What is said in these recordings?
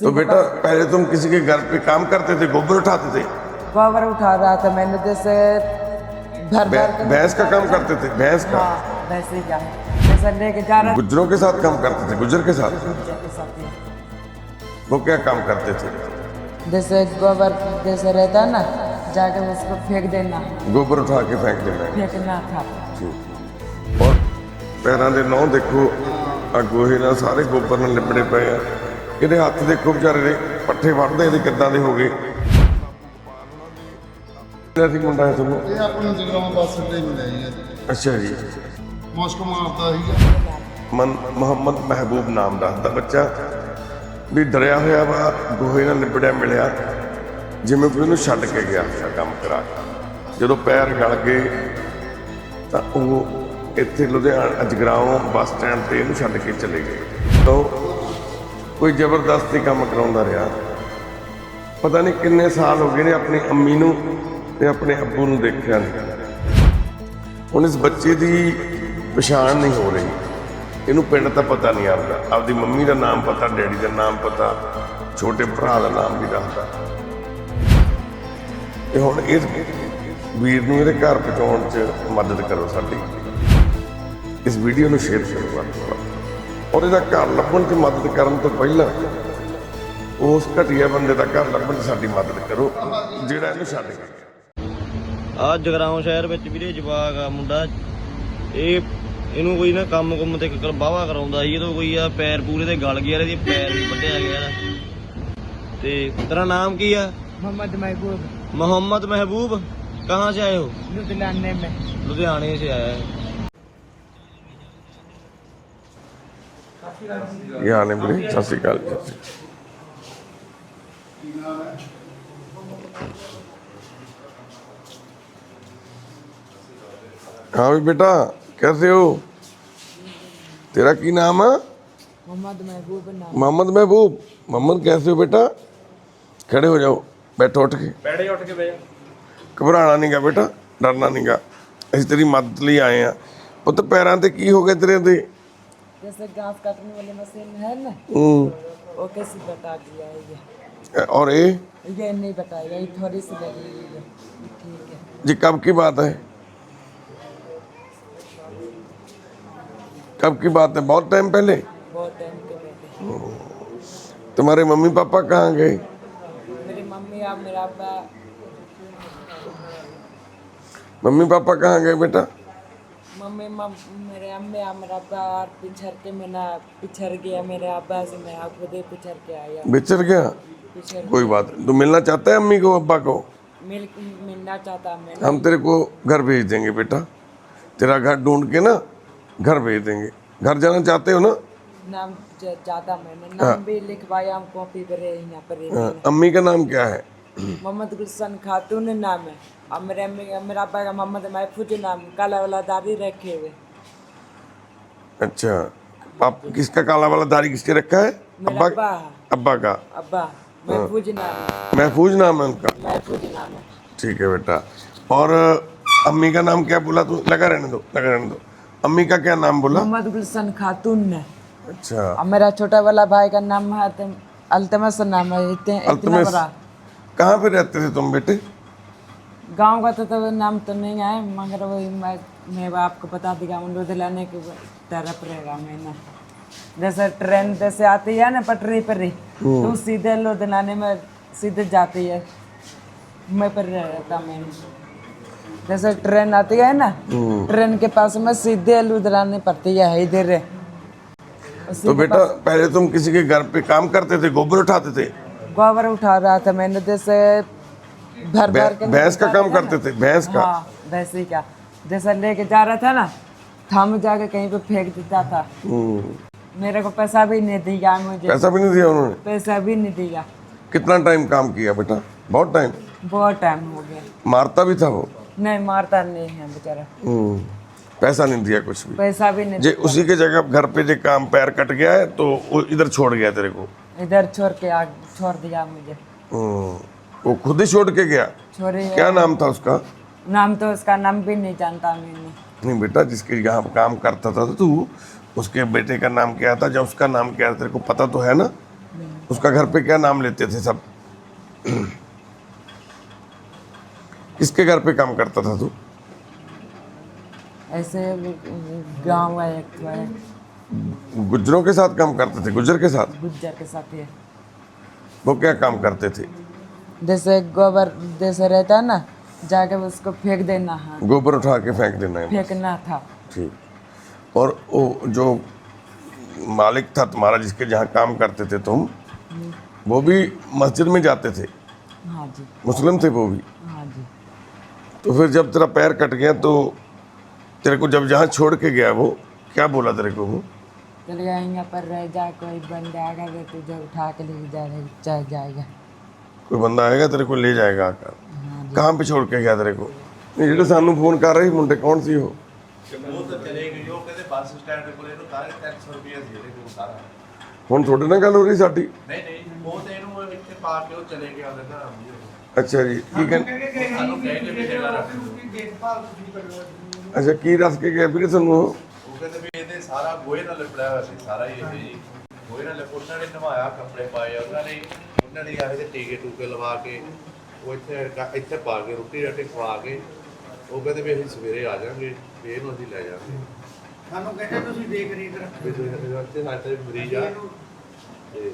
तो बेटा पहले तुम किसी के घर पे काम करते थे गोबर उठाते थे गोबर उठा रहा था मैंने जैसे भर भर भै- के भैंस का काम करते थे भैंस का हाँ वैसे ही जा जैसे लेके जा रहा गुजरों के साथ काम करते थे गुजर के साथ था के साथ ही। वो क्या काम करते थे जैसे गोबर जैसे रहता है ना जाके उसको फेंक देना गोबर उठा के फेंक देना फेंकना था ਔਰ ਪੈਰਾਂ ਦੇ ਨਹੁੰ ਦੇਖੋ ਆ ਗੋਹੇ ਨਾਲ ਸਾਰੇ ਗੋਬਰ ਨਾਲ ਲਿਪੜੇ ਪਏ ਆ ਇਹਦੇ ਹੱਥ ਦੇਖੋ ਵਿਚਾਰੇ ਦੇ ਪੱਠੇ ਵੱਢਦੇ ਇਹਦੇ ਕਿੱਦਾਂ ਦੇ ਹੋ ਗਏ। ਕਿਹੜਾ ਸੀ ਮੁੰਡਾ ਹੈ ਤੁਹਾਨੂੰ। ਇਹ ਆਪਣੇ ਜਗਰਾਉਂ ਬੱਸ ਅੱਡੇ ਮਿਲਿਆ ਜੀ। ਅੱਜ। ਅੱਛਾ ਜੀ। ਮੁਸ਼ਕ ਮਾਰਦਾ ਸੀਗਾ ਮਨ ਮੁਹੰਮਦ ਮਹਿਬੂਬ ਨਾਮ ਦਾ ਦਾ ਬੱਚਾ। ਵੀ ਡਰਿਆ ਹੋਇਆ ਵਾ ਗੋਹੇ ਨਾਲ ਲਿਪੜਿਆ ਮਿਲਿਆ। ਜਿਵੇਂ ਕੋਈ ਉਹਨੂੰ ਛੱਡ ਕੇ ਗਿਆ ਹੋਇਆ ਕੰਮ ਕਰਾ ਕੇ। ਜਦੋਂ ਪੈਰ ਗਲ ਗਏ ਤਾਂ ਉਹ ਇੱਥੇ ਲੁਧਿਆਣਾ ਅਜਗਰਾਉਂ ਬੱਸ ਸਟੈਂਡ ਤੇ ਇਹਨੂੰ ਛੱਡ ਕੇ ਚਲੇ ਗਏ। ਤਾਂ ਕੋਈ ਜ਼ਬਰਦਸਤੀ ਕੰਮ ਕਰਾਉਂਦਾ ਰਿਹਾ। ਪਤਾ ਨਹੀਂ ਕਿੰਨੇ ਸਾਲ ਹੋ ਗਏ ਨੇ ਆਪਣੀ ਅੰਮੀ ਨੂੰ ਤੇ ਆਪਣੇ ਅੱਬੂ ਨੂੰ ਦੇਖਿਆ ਨਹੀਂ ਹੁਣ ਇਸ ਬੱਚੇ ਦੀ ਪਛਾਣ ਨਹੀਂ ਹੋ ਰਹੀ। ਇਹਨੂੰ ਪਿੰਡ ਤਾਂ ਪਤਾ ਨਹੀਂ ਆਪਦਾ। ਆਪਦੀ ਮੰਮੀ ਦਾ ਨਾਮ ਪਤਾ, ਡੈਡੀ ਦਾ ਨਾਮ ਪਤਾ, ਛੋਟੇ ਭਰਾ ਦਾ ਨਾਮ ਵੀ ਦੱਸਦਾ। ਤੇ ਹੁਣ ਇਸ ਵੀਰ ਨੂੰ ਇਹਦੇ ਘਰ ਪਹੁੰਚਾਉਣ 'ਚ ਮਦਦ ਕਰੋ ਸਾਡੀ। ਇਸ ਵੀਡੀਓ ਨੂੰ ਸ਼ੇਅਰ ਕਰੋ ਵੱਧ ਤੋਂ ਵੱਧ। ਔਰ ਇਹਦਾ ਘਰ ਲੱਭਣ 'ਚ ਮਦਦ ਕਰਨ ਤੋਂ ਪਹਿਲਾਂ ਉਸ ਘਟੀਆ ਬੰਦੇ ਦਾ ਘਰ ਲੱਭਣ 'ਚ ਸਾਡੀ ਮਦਦ ਕਰੋ। ਜਿਹੜਾ ਇਹਨੂੰ ਛੱਡ ਗਿਆ ਆ ਜਗਰਾਉਂ ਸ਼ਹਿਰ ਵਿੱਚ ਵੀਰੇ ਜਵਾਗ ਆ ਮੁੰਡਾ। ਇਹ ਇਹਨੂੰ ਕੋਈ ਨਾ ਕੰਮ ਕੰਮ ਤੇ ਕਰ ਬਾਵਾ ਕਰਾਉਂਦਾ ਜੀ ਇਹਦੋਂ ਕੋਈ ਆ ਪੈਰ ਪੂਰੇ ਤੇ ਗਲ ਗਿਆ ਇਹਦੇ ਪੈਰ ਵੀ ਵੱਢਿਆ ਗਿਆ ਤੇ ਤੇਰਾ ਨਾਮ ਕੀ ਆ? ਮੁਹੰਮਦ ਮਹਿਬੂਬ। ਮੁਹੰਮਦ ਮਹਿਬੂਬ। ਕਹਾਂ ਸੇ ਆਏ ਹੋ? ਲੁਧਿਆਣੇ ਮੈਂ। ਲੁਧਿਆਣੇ ਸੇ ਆਇਆ। है ਇਹ ਆਨੇ ਬੜੇ ਸਤਿ ਸ਼੍ਰੀ ਅਕਾਲ ਜੀ हाँ भी बेटा कैसे हो तेरा की नाम है मोहम्मद महबूब नाम मोहम्मद महबूब मोहम्मद कैसे हो बेटा खड़े हो जाओ बैठो उठ के बैठे उठ के भैया ਘਬਰਾਣਾ ਨਹੀਂਗਾ ਬੇਟਾ ਡਰਨਾ ਨਹੀਂਗਾ ਅਸੀਂ ਤੇਰੀ ਮਦਦ ਲਈ ਆਏ ਆ ਪੁੱਤ ਪੈਰਾਂ ਤੇ ਕੀ ਹੋ ਗਿਆ ਤੇਰੇ ਤੇ जैसे घास काटने वाली मशीन है ना वो कैसे बता दिया है ये? और ये? ये नहीं बताया ये थोड़ी सी लगी है। ठीक है। ये कब की बात है? कब की बात है? बहुत टाइम पहले? बहुत टाइम बैठे तुम्हारे मम्मी पापा कहाँ गए? मेरी मम्मी और मेरा अब्बा। मम्मी पापा कहाँ गए बेटा? मम्मी मम, मेरे अम्मे मेरा अब्बा और पिछड़ के मैं ना पिछड़ गया मेरे अब्बा से मैं खुद ही पिछड़ के आया बिछड़ गया? पिछड़ कोई बात नहीं। तू मिलना चाहता है अम्मी को अब्बा को? मिल मिलना चाहता मैं। हम तेरे को घर भेज देंगे बेटा। तेरा घर ढूंढ के ना घर भेज देंगे। घर जाना चाहते हो ना? नाम ज़्यादा मैंने नाम भी लिखवाया हम कॉपी पर यहाँ पर। हाँ, अम्मी का नाम क्या है? मोहम्मद गुलशन खातून नाम है। और मेरे मेरा अब्बा का मोहम्मद महफूज नाम काला वाला दाढ़ी रखे हुए। अच्छा आप किसका काला वाला दाढ़ी किसके रखा है? अब्बा अब्बा। अब्बा का? अब्बा महफूज नाम। महफूज नाम है उनका। महफूज नाम है। ठीक है बेटा। और अम्मी का नाम क्या बोला तू? लगा रहने दो लगा रहने दो। अम्मी का क्या नाम बोला? मोहम्मद गुलशन खातून ने। अच्छा। और मेरा छोटा वाला भाई का नाम है अल्तमस नाम है इतने अल्तमस। कहाँ पे रहते थे तुम बेटे? गाँव का तो, तो नाम तो नहीं है मगर वही मैं मैं आपको बता दिया उन लुधियाने की तरफ़ रहेगा मैं ना। जैसे ट्रेन जैसे आती है ना पटरी पर ही तो सीधे लुधियाने में सीधे जाती है। मैं पर रहता मैं जैसे ट्रेन आती है ना ट्रेन के पास में सीधे लुधियाने पड़ती है इधर तो बेटा पहले तुम किसी के घर पे काम करते थे गोबर उठाते थे? गोबर उठा रहा था मैंने जैसे भर भर के भैंस का काम करते थे भैंस का। हाँ वैसे ही का। जैसा लेके जा रहा था ना थम जाके कहीं पे फेंक देता था। हम्म, मेरे को पैसा भी नहीं दिया मुझे। पैसा भी नहीं दिया उन्होंने? पैसा भी नहीं दिया। कितना टाइम काम किया बेटा? बहुत टाइम? बहुत टाइम हो गया। मारता भी था वो? नहीं मारता नहीं है बेचारा। हम्म, पैसा नहीं दिया कुछ भी? पैसा भी नहीं जे उसी के जगह घर पे जे काम पैर कट गया है तो इधर छोड़ गया तेरे को? इधर छोड़ के छोड़ दिया मुझे। हम्म, वो खुद ही छोड़ के गया। क्या नाम था उसका? नाम तो उसका नाम भी नहीं जानता मैंने। नहीं बेटा जिसके यहाँ काम करता था तू उसके बेटे का नाम क्या था? जब उसका नाम क्या था तेरे को पता तो है ना? उसका घर पे क्या नाम लेते थे सब? किसके घर पे काम करता था तू? ऐसे गाँव है एक तो है। के साथ काम करते थे? गुजर के साथ? गुज्जर के साथ ही। वो क्या काम करते थे? जैसे गोबर जैसे रहता है ना जाके उसको फेंक देना हाँ। गोबर उठा के फेंक देना है फेंकना था। ठीक। और वो जो मालिक था तुम्हारा जिसके जहाँ काम करते थे तुम वो भी मस्जिद में जाते थे? हाँ जी। मुस्लिम थे वो भी? हाँ जी। तो फिर जब तेरा पैर कट गया तो तेरे को जब जहाँ छोड़ के गया वो क्या बोला तेरे को वो? चल गया यहाँ पर रह जा कोई बंदा आएगा तो तुझे उठा के जा जाएगा। ਕੋਈ ਬੰਦਾ आएगा ਤੇਰੇ को ले जाएगा आकर कहाँ पे छोड़ के गया तेरे को ਨਹੀਂ, ਜਿਹੜੇ ਸਾਨੂੰ ਫੋਨ ਕਰ ਰਹੇ ਮੁੰਡੇ, ਕੌਣ ਸੀ ਉਹ? ਉਹ ਤਾਂ ਚਲੇ ਗਏ ਉਹ ਕਹਿੰਦੇ ਬੱਸ ਸਟੈਂਡ ਕੋਲ ਇਹਨੂੰ ਕਾਰਨ 300 ਰੁਪਏ ਸੀ ਇਹਦੇ ਕੋਲ ਸਾਰਾ ਹੁਣ ਤੁਹਾਡੇ ਨਾਲ ਗੱਲ ਹੋ ਰਹੀ ਸਾਡੀ? ਨਹੀਂ ਨਹੀਂ ਉਹ ਤੇ ਇਹਨੂੰ ਇੱਥੇ ਪਾ ਕੇ ਉਹ ਚਲੇ ਗਿਆ ਉਹਦੇ ਘਰ ਵੀ ਅੱਛਾ ਜੀ, ਕੀ ਕਹਿੰਦੇ ਸਾਨੂੰ ਕਹਿੰਦੇ ਵੀ ਜਿਹੜਾ ਦੇਖਭਾਲ ਤੁਸੀਂ ਕਰੋ ਅੱਛਾ, ਕੀ ਦੱਸ ਕੇ ਗਿਆ ਵੀਰੇ ਤੁਹਾਨੂੰ ਉਹ? ਕਹਿੰਦੇ ਵੀ ਇਹਦੇ ਸਾਰਾ ਗੋਹੇ ਨਾਲ ਲਿਪੜਿਆ ਹੋਇਆ ਸੀ, ਸਾਰਾ ਹੀ ਇਹ ਜੀ। ਗੋਹੇ ਨਾਲ ਲਿਪੜਨਾ ਨੇ ਨਵਾਇਆ ਕੱਪੜੇ ਪਾਏ ਉਹਨਾਂ ਨੇ ਉਹਨਾਂ ਨੇ ਆਏ ਤੇ ਟੀਕੇ ਟੂਕੇ ਲਵਾ ਕੇ ਉਹ ਇੱਥੇ ਕ- ਇੱਥੇ ਪਾ ਕੇ ਰੋਟੀ ਰਾਟੀ ਖਵਾ ਕੇ ਉਹ ਕਹਿੰਦੇ ਵੀ ਅਸੀਂ ਸਵੇਰੇ ਆ ਜਾਾਂਗੇ ਵੀ ਇਹਨੂੰ ਅਸੀਂ ਲੈ ਜਾਾਂਗੇ ਸਾਨੂੰ ਕਹਿੰਦੇ ਤੁਸੀਂ ਦੇਖ ਰੇਖ ਰੱਖੋ ਵੀ ਤੁਸੀਂ ਸਾਡੇ ਮਰੀਜ਼ ਆ। ਤੇ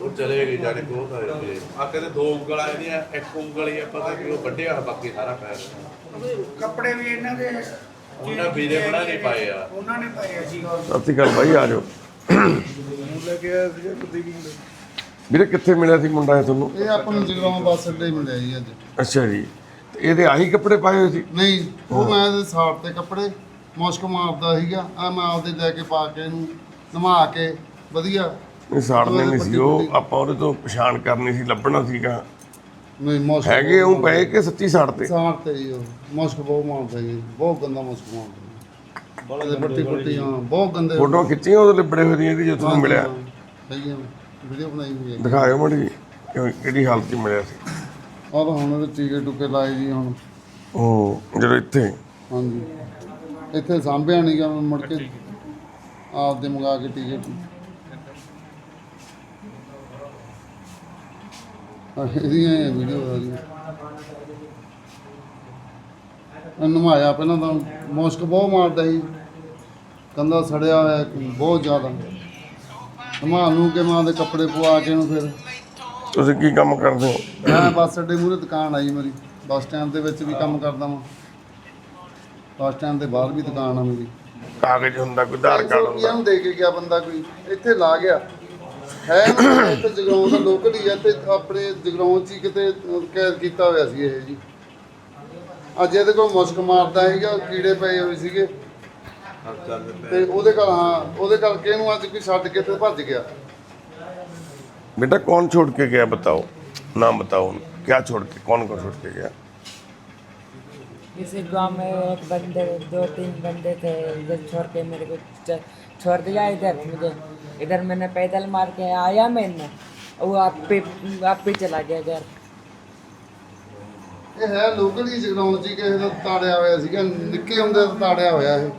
ਉਹ ਚਲੇ ਗਏ ਜਾਣੇ ਕੋ ਕਰ ਗਏ ਆ ਕਹਿੰਦੇ ਦੋ ਉਂਗਲਾਂ ਇਹਦੀਆਂ ਇੱਕ ਉਂਗਲ ਹੀ ਆ ਪਤਾ ਕਿ ਉਹ ਵੱਡਿਆ ਬਾਕੀ ਸਾਰਾ ਪੈਰ। ਕੱਪੜੇ ਵੀ ਇਹਨਾਂ ਦੇ ਉਹਨਾਂ ਵੀਰੇ ਬਣਾ ਨਹੀਂ ਪਾਏ ਆ। ਉਹਨਾਂ ਨੇ ਪਾਏ ਸੀ ਸਤਿ ਸ਼੍ਰੀ ਅਕਾਲ ਭਾਈ ਆ ਜਾਓ। ਵੀਰੇ ਕਿੱਥੇ ਮਿਲਿਆ ਸੀ ਮੁੰਡਾ ਇਹ ਤੁਹਾਨੂੰ? ਇਹ ਆਪਾਂ ਨੂੰ ਜਗਰਾਉਂ ਬੱਸ ਅੱਡੇ ਹੀ ਮਿਲਿਆ ਜੀ ਅੱਜ। ਅੱਛਾ ਜੀ। ਤੇ ਇਹਦੇ ਆਹੀ ਕੱਪੜੇ ਪਾਏ ਹੋਏ ਸੀ? ਨਹੀਂ ਉਹ ਮੈਂ ਇਹਦੇ ਸਾਫ਼ ਤੇ ਕੱਪੜੇ ਮੁਸ਼ਕ ਮਾਰਦਾ ਸੀਗਾ। ਆ ਮੈਂ ਆਪਦੇ ਲੈ ਕੇ ਪਾ ਕੇ ਇਹਨੂੰ ਨਵਾ ਕੇ ਵਧੀਆ। ਇਹ ਸਾੜਨੇ ਨਹੀਂ ਸੀ ਉਹ ਆਪਾਂ ਉਹਦੇ ਤੋਂ ਪਛਾਣ ਕਰਨੀ ਸੀ ਲੱਭਣਾ ਸੀਗਾ। ਨਹੀਂ ਮੁਸ਼ਕ ਹੈਗੇ ਉਹ ਪਏ ਕਿ ਸੱਚੀ ਸਾੜਤੇ ਸਾਫ਼ ਤੇ ਜੀ ਉਹ। ਮੁਸ਼ਕ ਬਹੁਤ ਮਾਰਦਾ ਜੀ। ਬਹੁਤ ਗੰਦਾ ਮੁਸ਼ਕ ਮਾਰਦਾ ਬੜੇ ਪੱਟੀ ਪੱਟੀ ਹਾਂ ਬਹੁਤ ਗੰਦੇ ਫੋਟੋਆਂ ਖਿੱਚੀਆਂ ਉਹਦੇ ਲਿਬੜੇ ਹੋਏ ਦੀਆਂ ਜੋ ਤੁਹਾਨੂੰ ਮਿਲਿਆ। ਸਹੀ ਵੀਡੀਓ ਬਣਾਈ ਹੋਈ ਹੈ। ਦਿਖਾਇਓ ਮੜੀ ਕਿਹੜੀ ਹਾਲਤ 'ਚ ਮਿਲਿਆ ਸੀ? ਆਹ ਤਾਂ ਹੁਣ ਇਹਦੇ ਟੀਕੇ ਟੁਕੇ ਲਾਏ ਜੀ ਹੁਣ। ਉਹ ਜਦੋਂ ਇੱਥੇ? ਹਾਂਜੀ। ਇੱਥੇ ਸਾਂਭਿਆ ਨਹੀਂ ਗਾ ਮੈਂ ਮੁੜ ਕੇ ਆਪਦੇ ਮੰਗਾ ਕੇ ਟੀਕੇ ਆਹ ਇਹਦੀਆਂ ਵੀਡੀਓ ਆ ਜੀ। ਨਮਾਇਆ ਪਹਿਲਾਂ ਤਾਂ ਮੁਸ਼ਕ ਬਹੁਤ ਮਾਰਦਾ ਸੀ। ਕੰਦਾ ਸੜਿਆ ਹੋਇਆ ਬਹੁਤ ਜ਼ਿਆਦਾ। ਨੂੰ ਕੇ ਮਾਂ ਦੇ ਕੱਪੜੇ ਪਵਾ ਕੇ ਨੂੰ ਫਿਰ। ਤੁਸੀਂ ਕੀ ਕੰਮ ਕਰਦੇ ਹੋ? ਮੈਂ ਬੱਸ ਅੱਡੇ ਮੂਹਰੇ ਦੁਕਾਨ ਆਈ ਮੇਰੀ। ਬੱਸ ਸਟੈਂਡ ਦੇ ਵਿੱਚ ਵੀ ਕੰਮ ਕਰਦਾ ਵਾਂ। ਬੱਸ ਸਟੈਂਡ ਦੇ ਬਾਹਰ ਵੀ ਦੁਕਾਨ ਆ ਮੇਰੀ। ਕਾਗਜ਼ ਹੁੰਦਾ ਕੋਈ ਆਧਾਰ ਕਾਰਡ ਹੁੰਦਾ। ਨੂੰ ਦੇ ਕੇ ਗਿਆ ਬੰਦਾ ਕੋਈ। ਇੱਥੇ ਲਾ ਗਿਆ। ਹੈ ਨਾ ਇੱਥੇ ਜਗਰਾਉਂ ਦਾ ਲੋਕਲ ਹੀ ਆ ਤੇ ਆਪਣੇ ਜਗਰਾਉਂ ਚ ਹੀ ਕਿਤੇ ਕੈਦ ਕੀਤਾ ਹੋਇਆ ਸੀ ਇਹ ਜੀ। ਅੱਜ ਇਹਦੇ ਕੋਲ ਮੁਸ਼ਕ ਮਾਰਦਾ ਸੀਗਾ ਕੀੜੇ ਪਏ ਹੋਏ ਸੀਗੇ। ਤੇ ਉਹਦੇ ਘਰ ਹਾਂ ਉਹਦੇ ਕਰਕੇ ਇਹਨੂੰ ਅੱਜ ਕੋਈ ਛੱਡ ਕੇ ਤੇ ਭੱਜ ਗਿਆ बेटा कौन छोड़ के गया बताओ नाम बताओ क्या छोड़ के कौन कौन छोड़ के गया किसी गांव में एक बंदे दो तीन बंदे थे इधर छोड़ के मेरे को च- छोड़ दिया इधर मुझे इधर मैंने पैदल मार के आया मैंने वो आप पे आप पे चला गया घर ਇਹ ਹੈ ਲੋਕਲ ਹੀ ਜਗਰਾਉਂ ਚ ਹੀ ਕਿਸੇ ਦਾ ਤਾੜਿਆ ਹੋਇਆ ਸੀਗਾ ਨਿੱਕੇ ਹੁੰਦੇ ਦਾ ਤਾੜਿਆ ਹੋਇਆ ਇਹ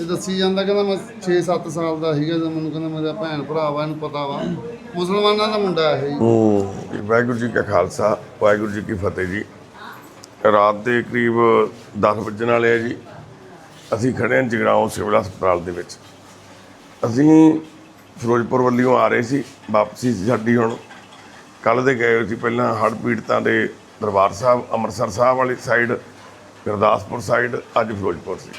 ਇਹ ਦੱਸੀ ਜਾਂਦਾ ਕਹਿੰਦਾ ਮੈਂ 6-7 ਸਾਲ ਦਾ ਸੀਗਾ ਜਦੋਂ ਮੈਨੂੰ ਕਹਿੰਦਾ ਮੇਰਾ ਭੈਣ ਭਰਾ ਵਾ, ਇਹਨੂੰ ਪਤਾ ਵਾ। ਮੁਸਲਮਾਨਾਂ ਦਾ ਮੁੰਡਾ ਇਹ ਹੂੰ, ਵਾਹਿਗੁਰੂ ਜੀ ਕਾ ਖਾਲਸਾ, ਵਾਹਿਗੁਰੂ ਜੀ ਕੀ ਫਤਿਹ ਜੀ। ਰਾਤ ਦੇ ਕਰੀਬ 10 ਵਜਣ ਵਾਲੇ ਹੈ ਜੀ। ਅਸੀਂ ਖੜੇ ਹਾਂ ਜਗਰਾਉਂ ਸਿਵਲ ਹਸਪਤਾਲ ਦੇ ਵਿੱਚ। ਅਸੀਂ ਫਿਰੋਜ਼ਪੁਰ ਵੱਲੋਂ ਆ ਰਹੇ ਸੀ, ਵਾਪਸੀ ਸੀ ਸਾਡੀ ਹੁਣ। ਕੱਲ ਦੇ ਗਏ ਸੀ ਪਹਿਲਾਂ ਹੜ੍ਹ ਪੀੜਤਾਂ ਦੇ ਦਰਬਾਰ ਸਾਹਿਬ, ਅੰਮ੍ਰਿਤਸਰ ਸਾਹਿਬ ਵਾਲੀ ਸਾਈਡ ਗੁਰਦਾਸਪੁਰ ਸਾਈਡ ਅੱਜ ਫਿਰੋਜ਼ਪੁਰ ਸੀ।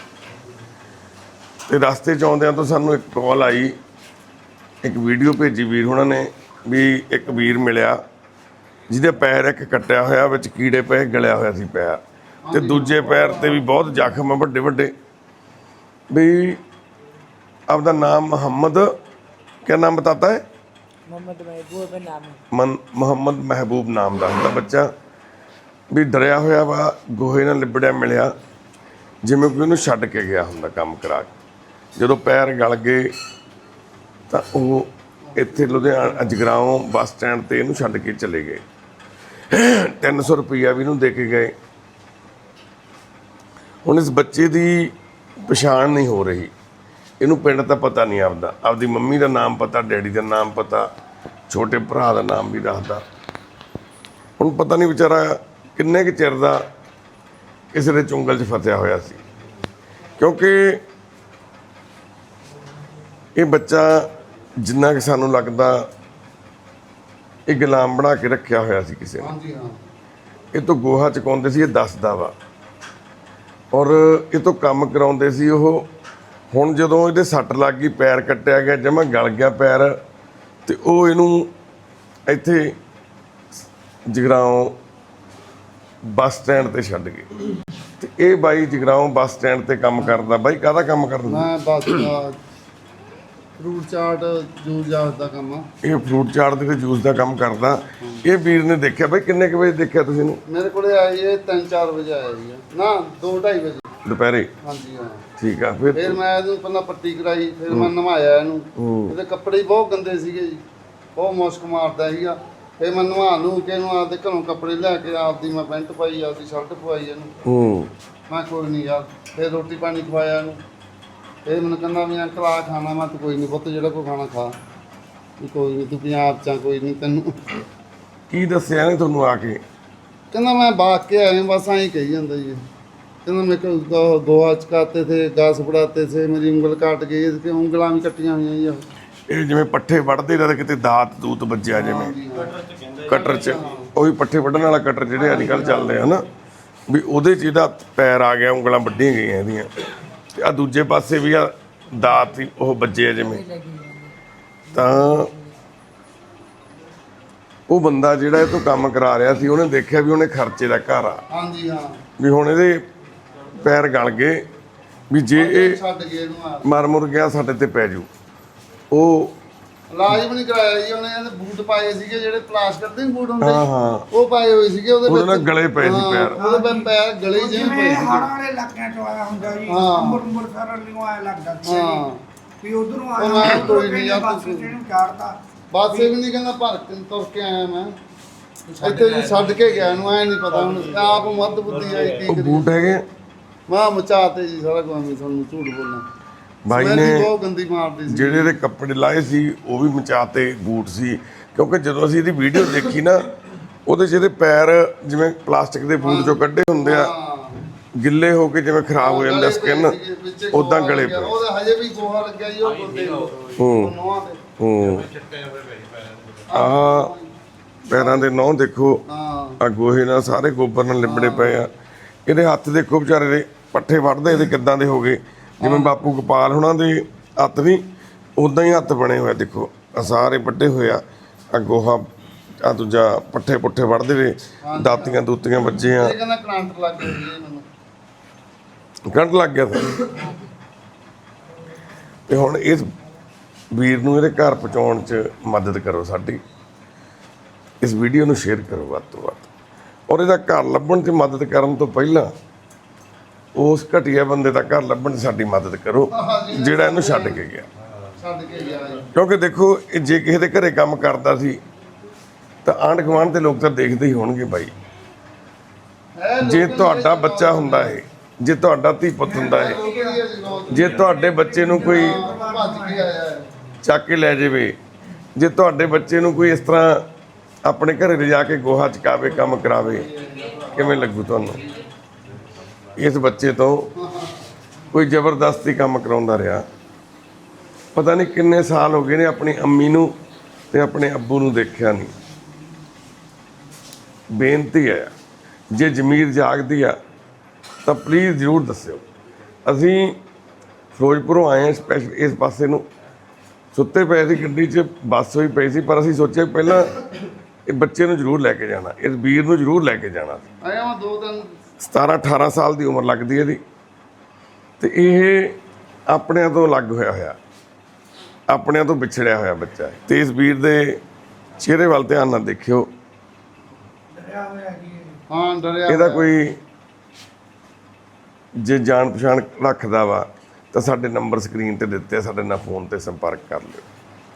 ਤੇ ਰਸਤੇ 'ਚ ਆਉਂਦਿਆਂ ਤੋਂ ਸਾਨੂੰ ਇੱਕ ਕਾਲ ਆਈ। ਇੱਕ ਵੀਡੀਓ ਭੇਜੀ ਵੀਰ ਉਹਨਾਂ ਨੇ ਵੀ ਇੱਕ ਵੀਰ ਮਿਲਿਆ ਜਿਹਦੇ ਪੈਰ ਇੱਕ ਕੱਟਿਆ ਹੋਇਆ ਵਿੱਚ ਕੀੜੇ ਪਏ ਗਲਿਆ ਹੋਇਆ ਸੀ ਪੈਰ। ਤੇ ਦੂਜੇ ਪੈਰ ਤੇ ਵੀ ਬਹੁਤ ਜ਼ਖਮ ਆ ਵੱਡੇ ਵੱਡੇ। ਵੀ ਆਪਦਾ ਨਾਮ ਮੁਹੰਮਦ ਕਿਆ ਨਾਮ ਬਤਾਤਾ ਹੈ? ਮੁਹੰਮਦ ਮਹਿਬੂਬ ਨਾਮ ਮੁਹੰਮਦ ਮਹਿਬੂਬ ਨਾਮ ਦਾ ਹੁੰਦਾ ਬੱਚਾ। ਵੀ ਡਰਿਆ ਹੋਇਆ ਵਾ ਗੋਹੇ ਨਾਲ ਲਿਬੜਿਆ ਮਿਲਿਆ ਜਿਵੇਂ ਕੋਈ ਉਹਨੂੰ ਛੱਡ ਕੇ ਗਿਆ ਹੁੰਦਾ ਕੰਮ ਕਰਾ ਕੇ। ਜਦੋਂ ਪੈਰ ਗਲ ਗਏ ਤਾਂ ਉਹ ਇੱਥੇ ਲੁਧਿਆਣਾ ਅਜਗਰਾਓਂ ਬੱਸ ਸਟੈਂਡ ਤੇ ਇਹਨੂੰ ਛੱਡ ਕੇ ਚਲੇ ਗਏ। 300 ਰੁਪਈਆ ਵੀ ਇਹਨੂੰ ਦੇ ਕੇ ਗਏ। ਹੁਣ ਇਸ ਬੱਚੇ ਦੀ ਪਛਾਣ ਨਹੀਂ ਹੋ ਰਹੀ। ਇਹਨੂੰ ਪਿੰਡ ਤਾਂ ਪਤਾ ਨਹੀਂ ਆਪਦਾ। ਆਪਦੀ ਮੰਮੀ ਦਾ ਨਾਮ ਪਤਾ, ਡੈਡੀ ਦਾ ਨਾਮ ਪਤਾ, ਛੋਟੇ ਭਰਾ ਦਾ ਨਾਮ ਵੀ ਦੱਸਦਾ। ਹੁਣ ਪਤਾ ਨਹੀਂ ਵਿਚਾਰਾ ਕਿੰਨੇ ਕੁ ਚਿਰ ਦਾ ਕਿਸੇ ਦੇ ਚੁੰਗਲ 'ਚ ਫਸਿਆ ਹੋਇਆ ਸੀ। ਕਿਉਂਕਿ ਇਹ ਬੱਚਾ ਜਿੰਨਾ ਕਿ ਸਾਨੂੰ ਲੱਗਦਾ ਇਹ ਗੁਲਾਮ ਬਣਾ ਕੇ ਰੱਖਿਆ ਹੋਇਆ ਸੀ ਕਿਸੇ ਨੇ। ਹਾਂਜੀ ਹਾਂ। ਇਹ ਤੋਂ ਗੋਹਾ ਚਕਾਉਂਦੇ ਸੀ ਇਹ ਦੱਸਦਾ ਵਾ। ਔਰ ਇਹ ਤੋਂ ਕੰਮ ਕਰਾਉਂਦੇ ਸੀ ਉਹ। ਹੁਣ ਜਦੋਂ ਇਹਦੇ ਸੱਟ ਲੱਗ ਗਈ ਪੈਰ ਕੱਟਿਆ ਗਿਆ ਜਮਾ ਗਲ ਗਿਆ ਪੈਰ ਤੇ ਉਹ ਇਹਨੂੰ ਇੱਥੇ ਜਗਰਾਉਂ ਬੱਸ ਸਟੈਂਡ ਤੇ ਛੱਡ ਗਏ। ਤੇ ਇਹ ਬਾਈ ਜਗਰਾਉਂ ਬੱਸ ਸਟੈਂਡ ਤੇ ਕੰਮ ਕਰਦਾ। ਬਾਈ ਕਾਹਦਾ ਕੰਮ ਕਰਦਾ ਮੈਂ ਬਸ ਫਰੂਟ ਚਾਟ ਜੂਸ ਜਾਸ ਦਾ ਕੰਮ ਆ? ਇਹ ਫਰੂਟ ਚਾਟ ਦੇ ਜੂਸ ਦਾ ਕੰਮ ਕਰਦਾ। ਇਹ ਵੀਰ ਨੇ ਦੇਖਿਆ। ਬਾਈ ਕਿੰਨੇ ਕੁ ਵਜੇ ਦੇਖਿਆ ਤੁਸੀਂ ਇਹਨੂੰ? ਮੇਰੇ ਕੋਲੇ ਆਈ ਇਹ 3-4 ਵਜੇ ਆਇਆ ਜੀ। ਨਾ 2-2:30 ਵਜੇ। ਦੁਪਹਿਰੇ? ਹਾਂਜੀ ਹਾਂ। ਠੀਕ ਆ ਫਿਰ ਫਿਰ ਮੈਂ ਇਹਨੂੰ ਪਹਿਲਾਂ ਪੱਟੀ ਕਰਾਈ ਫਿਰ ਮੈਂ ਨਵਾਇਆ ਇਹਨੂੰ। ਇਹਦੇ ਕੱਪੜੇ ਹੀ ਬਹੁਤ ਗੰਦੇ ਸੀਗੇ ਜੀ। ਬਹੁਤ ਮੁਸ਼ਕ ਮਾਰਦਾ ਸੀਗਾ। ਫਿਰ ਮੈਂ ਨਵਾ ਨੂੰ ਕੇ ਇਹਨੂੰ ਆਪਦੇ ਘਰੋਂ ਕੱਪੜੇ ਲੈ ਕੇ ਆਪਦੀ ਮੈਂ ਪੈਂਟ ਪਾਈ ਆਪਦੀ ਸ਼ਰਟ ਪਵਾਈ ਇਹਨੂੰ। ਹੂੰ। ਮੈਂ ਕੋਈ ਨਹੀਂ ਯਾਰ ਫਿਰ ਰੋਟੀ ਪਾਣੀ ਖਵਾਇਆ ਇਹਨੂੰ। ਫਿਰ ਮੈਨੂੰ ਕਹਿੰਦਾ ਵੀ ਅੰਕਲ ਆ ਖਾਣਾ ਮੈਂ ਤਾਂ ਕੋਈ ਨਹੀਂ ਪੁੱਤ ਜਿਹੜਾ ਕੋਈ ਖਾਣਾ ਖਾ ਵੀ ਕੋਈ ਨਹੀਂ ਤੂੰ ਪੰਜਾਬ ਚ ਆ, ਕੋਈ ਨਹੀਂ ਤੈਨੂੰ ਕੀ ਦੱਸਿਆ ਨੇ ਤੁਹਾਨੂੰ ਆ ਕੇ ਕਹਿੰਦਾ मैं भाग के आया हूं, बस आई कही ਜਾਂਦਾ ਜੀ ਕਹਿੰਦਾ ਮੈਂ ਕੋ ਗੋਆ ਚਕਾਤੇ थे घास बढ़ाते थे मेरी ਉਂਗਲ ਕੱਟ ਗਈ इसके ਉਂਗਲਾਂ ਵੀ ਕੱਟੀਆਂ ਹੋਈਆਂ ਜੀ ਉਹ। ਇਹ ਜਿਵੇਂ ਪੱਠੇ ਵੱਢਦੇ ਤਾਂ ਕਿਤੇ ਦਾਤ ਦੂਤ ਵੱਜਿਆ ਜਿਵੇਂ ਕਟਰ 'ਚ ਉਹੀ ਪੱਠੇ ਵੱਢਣ ਵਾਲਾ ਕਟਰ ਜਿਹੜੇ ਅੱਜ ਕੱਲ ਚੱਲਦੇ ਆ ਨਾ ਵੀ ਉਹਦੇ 'ਚ ਇਹਦਾ ਪੈਰ ਆ ਗਿਆ ਉਂਗਲਾਂ ਵੱਢੀਆਂ ਗਈਆਂ ਇਹਦੀਆਂ ਤੇ ਆ ਦੂਜੇ ਪਾਸੇ ਵੀ ਆ ਦਾਤ ਹੀ ਉਹ ਵੱਜੇ ਆ ਜਿਵੇਂ। ਤਾਂ ਉਹ ਬੰਦਾ ਜਿਹੜਾ ਇਹ ਤੋਂ ਕੰਮ ਕਰਾ ਰਿਹਾ ਸੀ ਉਹਨੇ ਦੇਖਿਆ ਵੀ ਉਹਨੇ ਖਰਚੇ ਦਾ ਘਰ। ਆ ਹਾਂਜੀ ਹਾਂ। ਵੀ ਹੁਣ ਇਹਦੇ ਪੈਰ ਗਲ ਗਏ ਵੀ ਜੇ ਇਹ ਛੱਡ ਗਏ ਇਹਨੂੰ ਆ ਮਰ ਮੁਰ ਗਿਆ ਸਾਡੇ ਤੇ ਪੈ ਜੂ। ਉਹ ਇਲਾਜ ਵੀ ਨਹੀਂ ਕਰਾਇਆ ਜੀ ਉਹਨੇ ਇਹਦੇ ਬੂਟ ਪਾਏ ਸੀਗੇ ਜਿਹੜੇ ਪਲਾਸਟਿਕ ਦੇ ਨੀ ਬੂਟ ਹੁੰਦੇ ਹਾਂ, ਹਾਂ। ਉਹ ਪਾਏ ਹੋਏ ਸੀਗੇ ਉਹਦੇ ਉਹਦੇ ਨਾਲ ਗਲੇ ਪਏ ਸੀ ਹਾਂ, ਪੈਰ। ਉਹਦੇ ਪੈ- ਪੈਰ ਗਲੇ ਜਿਹੇ ਜਿਵੇਂ ਪਏ ਸੀ ਹੜ੍ਹਾਂ ਵਾਲੇ ਇਲਾਕਿਆਂ ਚੋਂ ਆਇਆ ਹੁੰਦਾ ਜੀ ਹਾਂ। ਅੰਬਰ ਅੰਬਰ ਫਰਨ ਨੂੰ ਆਇਆ ਲੱਗਦਾ ਸੀ ਹਾਂ। ਵੀ ਉਧਰੋਂ ਉਹ ਆਇਆ ਮੈਂ ਉੱਧਰੋਂ ਕੋਈ ਨੀ ਕਿਸੇ ਯਾਰ ਬੱਸ ਤੁਸੀਂ- ਚ ਇਹਨੂੰ ਚਾੜਤਾ ਬਸ ਇਹ ਵੀ ਨਹੀਂ ਕਹਿੰਦਾ ਭਰ ਕੇ ਤੁਰ ਕੇ ਆਇਆ ਮੈਂ। ਇੱਥੇ ਜੀ ਛੱਡ ਕੇ ਗਿਆ ਇਹਨੂੰ ਐ ਨਹੀਂ ਪਤਾ ਹੁਣ ਆਪ ਮੱਧ ਬੁੱਧੀ ਆਈ ਕੀ ਉਹ ਕਰੀ ਬੂਟ ਹੈਗੇ? ਮਾਂ ਮਚਾਤੇ ਜੀ ਸਾਰਾ ਕੁਝ ਮੈਂ ਤੁਹਾਨੂੰ ਝੂਠ ਬੋਲਣਾ ਬਾਈ ਸਮੈਲ ਨੇ ਬਹੁਤ ਗੰਦੀ ਮਾਰਦੀ ਸੀ। ਜਿਹੜੇ ਇਹਦੇ ਕੱਪੜੇ ਲਾਏ ਸੀ ਉਹ ਵੀ ਮਚਾਤੇ ਬੂਟ ਸੀ। ਕਿਉਂਕਿ ਜਦੋਂ ਅਸੀਂ ਇਹਦੀ ਵੀਡੀਓ ਦੇਖੀ ਨਾ ਉਹਦੇ 'ਚ ਇਹਦੇ ਪੈਰ ਜਿਵੇਂ ਪਲਾਸਟਿਕ ਦੇ ਬੂਟ ਚੋਂ ਕੱਢੇ ਹੁੰਦੇ ਆ ਗਿੱਲੇ ਹੋ ਕੇ ਜਿਵੇਂ ਖਰਾਬ ਹੋ ਜਾਂਦਾ ਸਕਿਨ ਉਦਾਂ ਗਲੇ। ਪਏ। ਉਹਦੇ ਹਜੇ ਵੀ ਗੋਹਾ ਲੱਗਿਆ ਜੀ ਉਹ ਬੰਦੇ ਨੂੰ। ਹੂੰ। ਉਹ ਨੋਹਾਂ ਤੇ ਹੂੰ। ਆ ਪੈਰਾਂ ਦੇ ਨਹੁੰ ਦੇਖੋ। ਹਾਂ। ਆ ਗੋਹੇ ਨਾਲ ਸਾਰੇ ਗੋਬਰ ਨਾਲ ਲਿਬੜੇ ਪਏ ਆ। ਇਹਦੇ ਹੱਥ ਦੇਖੋ ਵਿਚਾਰੇ ਦੇ ਪੱਠੇ ਵੱਢਦੇ ਇਹਦੇ ਕਿੱਦਾਂ ਦੇ ਹੋ ਗਏ। ਜਿਵੇਂ ਬਾਪੂ ਗੋਪਾਲ ਹੁਣਾਂ ਦੇ ਹੱਥ ਨਹੀਂ ਉਦਾਂ ਹੀ ਹੱਥ ਬਣੇ ਹੋਏ ਆ ਦੇਖੋ ਆ ਸਾਰੇ ਵੱਡੇ ਹੋਏ ਆ। ਆ ਗੋਹਾ ਆ ਦੂਜਾ ਪੱਠੇ ਪੁੱਠੇ ਵੱਢਦੇ ਵੇ ਦਾਤੀਆਂ ਦੂਤੀਆਂ ਵੱਜੇ ਆ ਇਹ ਕਹਿੰਦਾ ਕਰੰਟ ਲੱਗ ਗਿਆ ਜੀ ਮੈਨੂੰ ਕਰੰਟ ਲੱਗ ਗਿਆ ਸੀ ਤੇ ਹੁਣ ਇਸ ਵੀਰ ਨੂੰ ਇਹਦੇ ਘਰ ਪਹੁੰਚਾਉਣ 'ਚ ਮਦਦ ਕਰੋ ਸਾਡੀ। ਇਸ ਵੀਡੀਓ ਨੂੰ ਸ਼ੇਅਰ ਕਰੋ ਵੱਧ ਤੋਂ ਵੱਧ। ਔਰ ਇਹਦਾ ਘਰ ਲੱਭਣ 'ਚ ਮਦਦ ਕਰਨ ਤੋਂ ਪਹਿਲਾਂ ਉਸ ਘਟੀਆ ਬੰਦੇ ਦਾ ਘਰ ਲੱਭਣ 'ਚ ਸਾਡੀ ਮਦਦ ਕਰੋ। ਜਿਹੜਾ ਇਹਨੂੰ ਛੱਡ ਕੇ ਗਿਆ। ਛੱਡ ਕੇ ਗਿਆ ਕਿਉਂਕਿ ਦੇਖੋ, ਇਹ ਜੇ ਕਿਸੇ ਦੇ ਘਰੇ ਕੰਮ ਕਰਦਾ ਸੀ, ਤਾਂ ਆਂਢ ਗੁਆਂਢ ਦੇ ਲੋਕ ਤਾਂ ਦੇਖਦੇ ਹੀ ਹੋਣਗੇ ਬਾਈ। ਜੇ ਤੁਹਾਡਾ ਬੱਚਾ ਹੁੰਦਾ ਹੈ, ਜੇ ਤੁਹਾਡਾ ਧੀ ਪੁੱਤ ਹੁੰਦਾ ਹੈ, ਜੇ ਤੁਹਾਡੇ ਬੱਚੇ ਨੂੰ ਕੋਈ ਭੱਜ ਕੇ ਚੱਕ ਕੇ ਲੈ ਜਾਵੇ, ਜੇ ਤੁਹਾਡੇ ਬੱਚੇ ਨੂੰ ਕੋਈ ਇਸ ਤਰ੍ਹਾਂ ਆਪਣੇ ਘਰੇ ਲਿਜਾ ਕੇ ਗੋਹਾ ਚਕਾਵੇ, ਕੰਮ ਕਰਾਵੇ, ਕਿਵੇਂ ਲੱਗੂ ਤੁਹਾਨੂੰ? ਇਸ ਬੱਚੇ ਤੋਂ ਕੋਈ ਜ਼ਬਰਦਸਤੀ ਕੰਮ ਕਰਾਉਂਦਾ ਰਿਹਾ। ਪਤਾ ਨਹੀਂ ਕਿੰਨੇ ਸਾਲ ਹੋ ਗਏ ਨੇ ਆਪਣੀ ਅੰਮੀ ਨੂੰ ਤੇ ਆਪਣੇ ਅੱਬੂ ਨੂੰ ਦੇਖਿਆ ਨਹੀਂ। ਬੇਨਤੀ ਹੈ, ਜੇ ਜ਼ਮੀਰ ਜਾਗਦੀ ਆ, ਤਾਂ ਪਲੀਜ਼ ਜ਼ਰੂਰ ਦੱਸਿਓ। ਅਸੀਂ ਫਿਰੋਜ਼ਪੁਰੋਂ ਆਏ ਹਾਂ ਸਪੈਸ਼ਲ ਇਸ ਪਾਸੇ ਨੂੰ। ਸੁੱਤੇ ਪਏ ਸੀ ਗੱਡੀ 'ਚ, ਬੱਸ ਹੋਈ ਪਈ ਸੀ, ਪਰ ਅਸੀਂ ਸੋਚਿਆ ਪਹਿਲਾਂ ਇਹ ਬੱਚੇ ਨੂੰ ਜ਼ਰੂਰ ਲੈ ਕੇ ਜਾਣਾ, ਇਸ ਵੀਰ ਨੂੰ ਜ਼ਰੂਰ ਲੈ ਕੇ ਜਾਣਾ। ਆਇਆ ਮੈਂ ਦੋ ਦਿਨ। 17 18 ਸਾਲ ਦੀ ਉਮਰ ਲੱਗਦੀ ਹੈ ਇਹਦੀ। ਤੇ ਇਹ ਆਪਣਿਆਂ ਤੋਂ ਅਲੱਗ ਹੋਇਆ ਹੋਇਆ। ਆਪਣਿਆਂ ਤੋਂ ਵਿਛੜਿਆ ਹੋਇਆ ਬੱਚਾ ਹੈ। ਤੇ ਇਸ ਵੀਰ ਦੇ ਚਿਹਰੇ ਵੱਲ ਧਿਆਨ ਨਾਲ ਦੇਖਿਓ। ਹਾਂ ਡਰਿਆ ਇਹਦਾ। ਕੋਈ ਜੇ ਜਾਣ ਪਛਾਣ ਰੱਖਦਾ ਵਾ ਤਾਂ ਸਾਡੇ ਨੰਬਰ ਸਕਰੀਨ ਤੇ ਦਿੱਤੇ ਆ ਸਾਡੇ ਨਾਲ ਫੋਨ ਤੇ ਸੰਪਰਕ ਕਰ ਲਿਓ।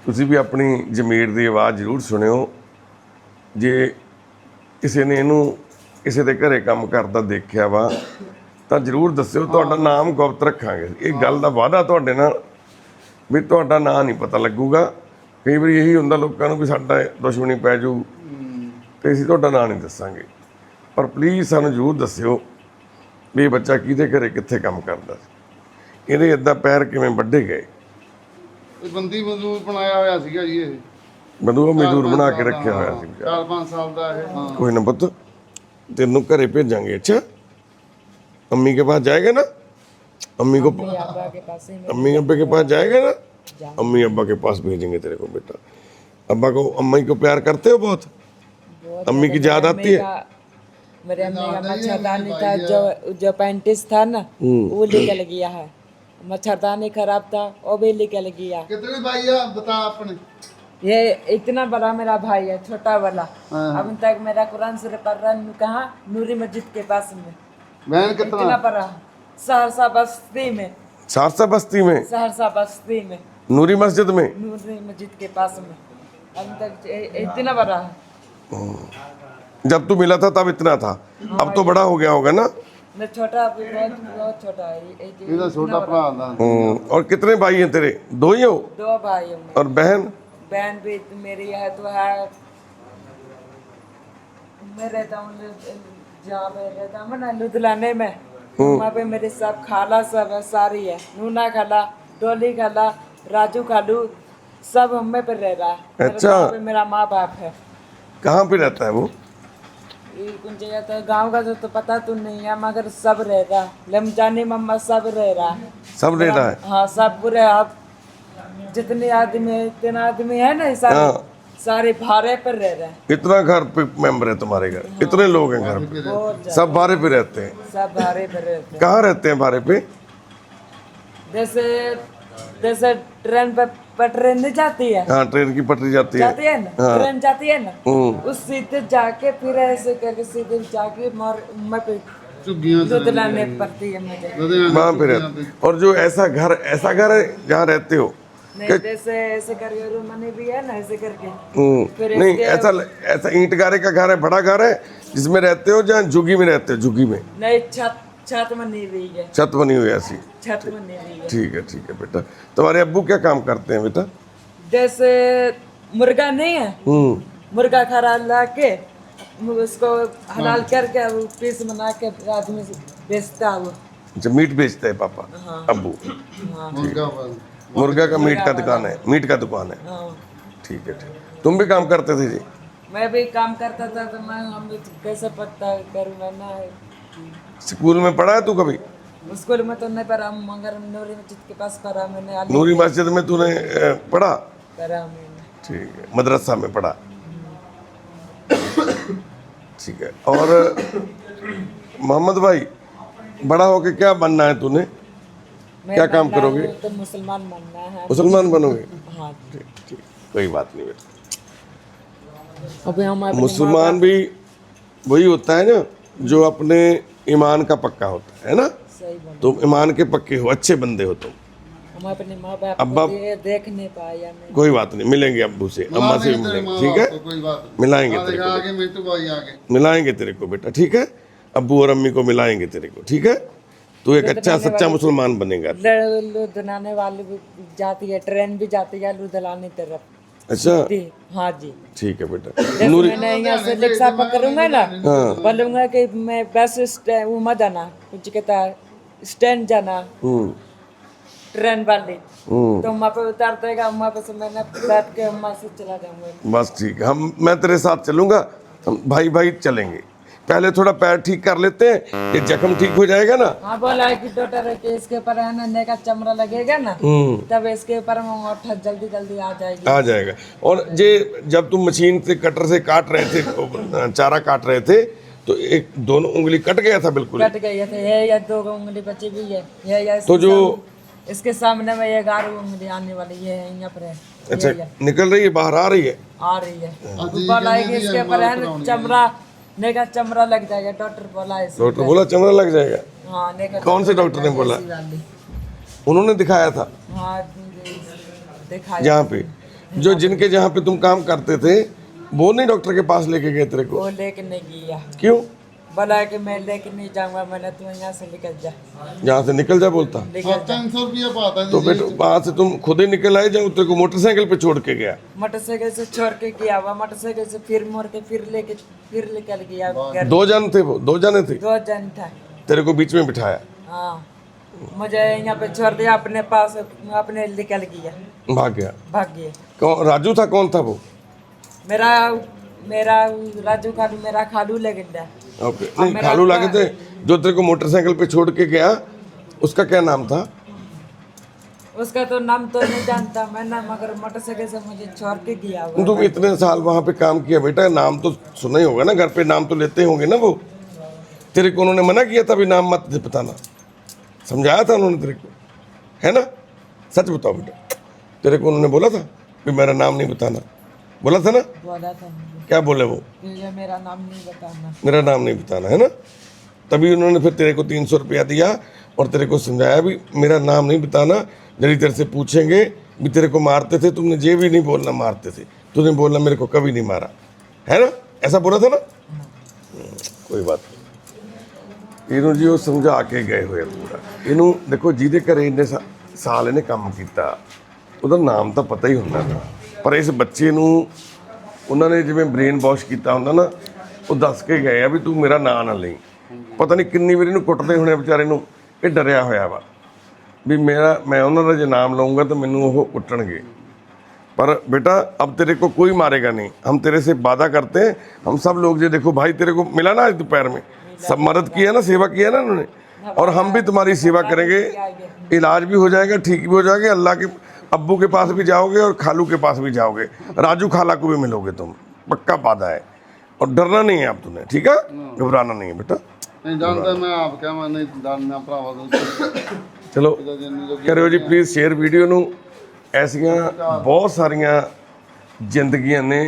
ਤੁਸੀਂ ਵੀ ਆਪਣੀ ਜ਼ਮੀਰ ਦੀ ਆਵਾਜ਼ ਜ਼ਰੂਰ ਸੁਣਿਓ। ਜੇ ਕਿਸੇ ਨੇ ਇਹਨੂੰ ਕਿਸੇ ਦੇ ਘਰੇ ਕੰਮ ਕਰਦਾ ਦੇਖਿਆ ਵਾ ਤਾਂ ਜ਼ਰੂਰ ਦੱਸਿਓ ਤੁਹਾਡਾ ਨਾਮ ਗੁਪਤ ਰੱਖਾਂਗੇ। ਇਹ ਗੱਲ ਦਾ ਵਾਅਦਾ ਤੁਹਾਡੇ ਨਾਲ ਵੀ ਤੁਹਾਡਾ ਨਾਂ ਨਹੀਂ ਪਤਾ ਲੱਗੂਗਾ। ਕਈ ਵਾਰੀ ਇਹੀ ਹੁੰਦਾ ਲੋਕਾਂ ਨੂੰ ਵੀ ਸਾਡਾ ਦੁਸ਼ਮਣੀ ਪੈ ਜਾਊ ਤੇ ਅਸੀਂ ਤੁਹਾਡਾ ਨਾਂ ਨਹੀਂ ਦੱਸਾਂਗੇ। ਪਰ ਪਲੀਜ਼ ਸਾਨੂੰ ਜ਼ਰੂਰ ਦੱਸਿਓ ਵੀ ਇਹ ਬੱਚਾ ਕਿਹਦੇ ਘਰੇ ਕਿੱਥੇ ਕੰਮ ਕਰਦਾ ਸੀ। ਇਹਦੇ ਇਦਾਂ ਪੈਰ ਕਿਵੇਂ ਵੱਢੇ ਗਏ? ਇਹ ਬੰਦੀ ਮਜ਼ਦੂਰ ਬਣਾਇਆ ਹੋਇਆ ਸੀਗਾ ਜੀ ਇਹ। ਬੰਦੂਆ ਮਜ਼ਦੂਰ ਬਣਾ ਕੇ ਰੱਖਿਆ ਹੋਇਆ ਸੀ। ਵਿਚਾਰਾ। 4-5 ਸਾਲ ਦਾ ਇਹ ਹਾਂ। ਕੋਈ ਨਾ ਪੁੱਤ। ਤੈਨੂੰ ਘਰੇ ਭੇਜਾਂਗੇ ਅੱਛਾ अम्मी के पास जाएगा ना अम्मी को अब्बा के पास ही में अम्मी अब्बे के पास जाएगा ना अम्मी अब्बा के पास भेजेंगे तेरे को बेटा अब्बा को अम्मी को प्यार करते हो बहुत बहुत अम्मी की याद आती है का- मेरे अम्मी का मच्छरदानी था जो जो पैंतीस था ना वो निकल गया है मच्छरदानी खराब था वो भी निकल गया कितने भाई आ बता अपने ये इतना बड़ा मेरा भाई है छोटा वाला। हाँ, हाँ। अब तक मेरा कुरान से पढ़ रहा है कहा? नूरी मस्जिद के पास में। बहन कितना? इतना पढ़ा सहरसा बस्ती में। सहरसा बस्ती में? सहरसा बस्ती में। नूरी मस्जिद में? नूरी मस्जिद के पास में। अब तक इतना बड़ा है। जब तू मिला था तब इतना था। हाँ, अब तो बड़ा हो गया होगा ना? मैं छोटा बहुत बहुत छोटा है। छोटा और कितने भाई हैं तेरे? दो ही हो? दो भाई और बहन? बहन भी मेरी है तो है। मैं रहता हूँ जहाँ पे रहता हूँ ना लुधियाने में। वहाँ पे मेरे सब खाला सब है सारी है। नूना खाला डोली खाला राजू खालू सब हमें पे रह रहा है। अच्छा। पे मेरा माँ बाप है। कहाँ पे रहता है वो? कुछ जगह तो गाँव का तो, तो पता तो नहीं है मगर सब रह रहा है। लमजानी मम्मा सब रह रहा है। सब रह रहा है? हाँ सब पूरे आप जितने आदमी है इतने आदमी है ना सारे हाँ। सारे भाड़े पर रह रहे हैं। इतना घर पे मेंबर है तुम्हारे घर। हाँ। इतने लोग हैं घर पे। सब भाड़े पे रहते हैं। सब भाड़े पे रहते हैं। कहाँ रहते हैं भाड़े पे? जैसे जैसे ट्रेन पे पर ट्रेन नहीं जाती है? हाँ ट्रेन की पटरी जाती, जाती है, है ना? हाँ। ट्रेन जाती है ना? हम्म। उस सीधे जाके फिर ऐसे करके सीधे जाके मर मैं पड़ती है मुझे। वहाँ पे रहते और जो ऐसा घर ऐसा घर है जहाँ रहते हो नहीं जैसे ऐसे करके रूम मैंने भी है ना ऐसे करके। हम्म, नहीं ऐसा ऐसा ईंट गारे का घर है बड़ा घर है जिसमें रहते हो जहाँ झुग्गी में रहते हो झुग्गी में? नहीं छत छत बनी हुई है छत बनी हुई ऐसी? छत बनी हुई है ठीक है ठीक है बेटा। तुम्हारे अब्बू क्या काम करते हैं बेटा? जैसे मुर्गा नहीं है? हम्म। मुर्गा खराब ला के उसको हलाल हाँ। करके पीस बना के आदमी बेचता है वो। अच्छा मीट बेचते हैं पापा हाँ। अब्बू। हाँ। मुर्गा का मीट का दुकान है मीट का दुकान है। हाँ। ठीक है ठीक। तुम भी काम करते थे जी? मैं भी काम करता था तो मैं हम कैसे पता करूँ मैं ना स्कूल में पढ़ा है तू कभी? स्कूल में तो नहीं पढ़ा मगर नूरी मस्जिद के पास पढ़ा मैंने नूरी मस्जिद में तूने पढ़ा? पढ़ा मैंने। ठीक है मदरसा में पढ़ा। ठीक है और मोहम्मद भाई बड़ा होके क्या बनना है तूने? क्या काम करोगे? तो मुसलमान बनना है। मुसलमान बनोगे? हाँ ठीक ठीक कोई बात नहीं बेटा। अभी हम मुसलमान भी वही होता है ना जो अपने ईमान का पक्का होता है ना? तुम ईमान के पक्के हो अच्छे बंदे हो तुम। हम अपने माँ बाप अब्बा- देख नहीं। पाया कोई बात नहीं मिलेंगे अब्बू से अम्मा से भी मिलेंगे ठीक है? को कोई बात नहीं। मिलाएँगे तेरे को। मिलाएँगे तेरे को बेटा ठीक है? अब्बू और अम्मी को मिलाएँगे तेरे को ठीक है? तू एक अच्छा सच्चा मुसलमान बनेगा। लु- लुधियाने वाली भी जाती है ट्रेन भी जाती है लुधियाने तरफ़। अच्छा? हाँ जी। ठीक है बेटा। जैसे मैंने यहाँ से रिक्शा पकड़ूँगा ना बोलूँगा कि मैं बस वहाँ जाना कुछ कहता स्टैंड जाना। हम्म। ट्रेन वाली। हम्म। तो वहाँ पे उतार देगा वहाँ पे से मैंने बैठ के वहाँ से चला जाऊँगा। बस ठीक है। हम मैं तेरे साथ चलूँगा हम भाई भाई चलेंगे। पहले थोड़ा पैर ठीक कर लेते हैं ये जख्म ठीक हो जाएगा ना। हाँ बोला है कि डॉक्टर कि इसके ऊपर है ना नए का चमड़ा लगेगा ना हम्म। तब इसके ऊपर में ओठा जल्दी जल्दी आ जाएगी। आ जाएगा। और ये जब तुम मशीन से कटर से काट रहे थे चारा काट रहे थे तो एक दोनों उंगली कट गया था बिल्कुल? कट गई है तो ये या दो उंगली बची हुई है ये या तो जो इसके सामने में ये ग्यारह उंगली आने वाली ये है यहाँ पर है अच्छा निकल रही है बाहर आ रही है? आ रही है। है। कि इसके ऊपर है ना चमड़ा चमड़ा लग जाएगा डॉक्टर बोला डॉक्टर बोला चमड़ा लग जाएगा? हाँ कौन से डॉक्टर ने बोला? उन्होंने दिखाया था। हाँ जहाँ पे। जो जिनके जहाँ पे तुम काम करते थे वो नहीं डॉक्टर के पास लेके गए तेरे को? वो लेके नहीं गया। क्यों? बोला कि मैं लेके नहीं जाऊँगा मैंने तू यहाँ से निकल जा। यहाँ से निकल जा बोलता। तीन सौ रुपया पाता तो बेटा वहाँ से तुम खुद ही निकल आए जाओ तेरे को मोटरसाइकिल पे छोड़ के गया? मोटरसाइकिल से छोड़ के गया हुआ मोटरसाइकिल से फिर मोड़ के फिर लेके फिर निकल गया दो जन थे वो दो जने थे? दो जन था। तेरे को बीच में बिठाया? हाँ। मुझे यहाँ पे छोड़ दिया अपने पास अपने निकल गया। भाग गया। भाग कौन राजू था कौन था वो? मेरा मेरा राजू खालू मेरा खालू लगेगा ओके नहीं खालू लागे थे जो तेरे को मोटरसाइकिल पे छोड़ के गया उसका क्या नाम था? उसका तो नाम तो नहीं जानता मैं ना मगर मोटरसाइकिल से मुझे छोड़ के गया तुम इतने साल वहाँ पे काम किया बेटा नाम तो सुना ही होगा ना घर पे नाम तो लेते होंगे ना वो। तेरे को उन्होंने मना किया था भी नाम मत बताना। समझाया था उन्होंने तेरे को? है ना? सच बताओ बेटा। तेरे को उन्होंने बोला था कि मेरा नाम नहीं बताना? बोला था ना? बोला था। क्या बोले वो कि ये मेरा नाम नहीं बताना मेरा नाम नहीं बताना है ना तभी उन्होंने फिर तेरे को तीन सौ रुपया दिया और तेरे को समझाया भी मेरा नाम नहीं बताना यदि तेरे से पूछेंगे भी तेरे को मारते थे तुमने ये भी नहीं बोलना मारते थे तूने बोलना मेरे को कभी नहीं मारा है ना ऐसा बोला था ना हम्म, कोई बात ਨਹੀਂ ਇਹਨੂੰ ਜੀ ਉਹ ਸਮਝਾ ਕੇ ਗਏ ਹੋਏ ਆ ਪੂਰਾ ਇਹਨੂੰ ਦੇਖੋ ਜਿਹਦੇ ਘਰੇ ਇੰਨੇ ਸਾ- ਸਾਲ ਇਹਨੇ ਕੰਮ ਕੀਤਾ ਉਹਦਾ ਨਾਮ ਤਾਂ ਪਤਾ ਹੀ ਹੁੰਦਾ ਨਾ ਪਰ ਇਸ ਬੱਚੇ ਨੂੰ ਉਹਨਾਂ ਨੇ ਜਿਵੇਂ ਬ੍ਰੇਨ ਵਾਸ਼ ਕੀਤਾ ਹੁੰਦਾ ਨਾ ਉਹ ਦੱਸ ਕੇ ਗਏ ਆ ਵੀ ਤੂੰ ਮੇਰਾ ਨਾਂ ਨਾ ਲਈ ਪਤਾ ਨਹੀਂ ਕਿੰਨੀ ਵਾਰੀ ਇਹਨੂੰ ਕੁੱਟਦੇ ਹੋਣੇ ਆ ਵਿਚਾਰੇ ਨੂੰ ਇਹ ਡਰਿਆ ਹੋਇਆ ਵਾ ਵੀ ਮੇਰਾ ਮੈਂ ਉਹਨਾਂ ਦਾ ਜੇ ਨਾਮ ਲਊਂਗਾ ਤਾਂ ਮੈਨੂੰ ਉਹ ਕੁੱਟਣਗੇ पर बेटा अब तेरे को कोई मारेगा नहीं हम तेरे से वादा करते हैं हम सब लोग जो देखो भाई तेरे को मिला ना आज दोपहर में सब मदद किया ना सेवा किया ना उन्होंने और हम भी तुम्हारी सेवा करेंगे इलाज भी हो जाएगा ठीक भी हो जाएगा अल्लाह के अब्बू के पास भी जाओगे और खालू के पास भी जाओगे राजू खाला को भी मिलोगे तुम पक्का वादा है और डरना नहीं है अब तुम्हें ठीक है घबराना नहीं है बेटा नहीं जानता मैं आप क्या मैं नहीं जानना भरावा दोस्त ਚਲੋ ਕਰਿਓ ਜੀ ਪਲੀਜ਼ ਸ਼ੇਅਰ ਵੀਡੀਓ ਨੂੰ ਐਸੀਆਂ ਬਹੁਤ ਸਾਰੀਆਂ ਜ਼ਿੰਦਗੀਆਂ ਨੇ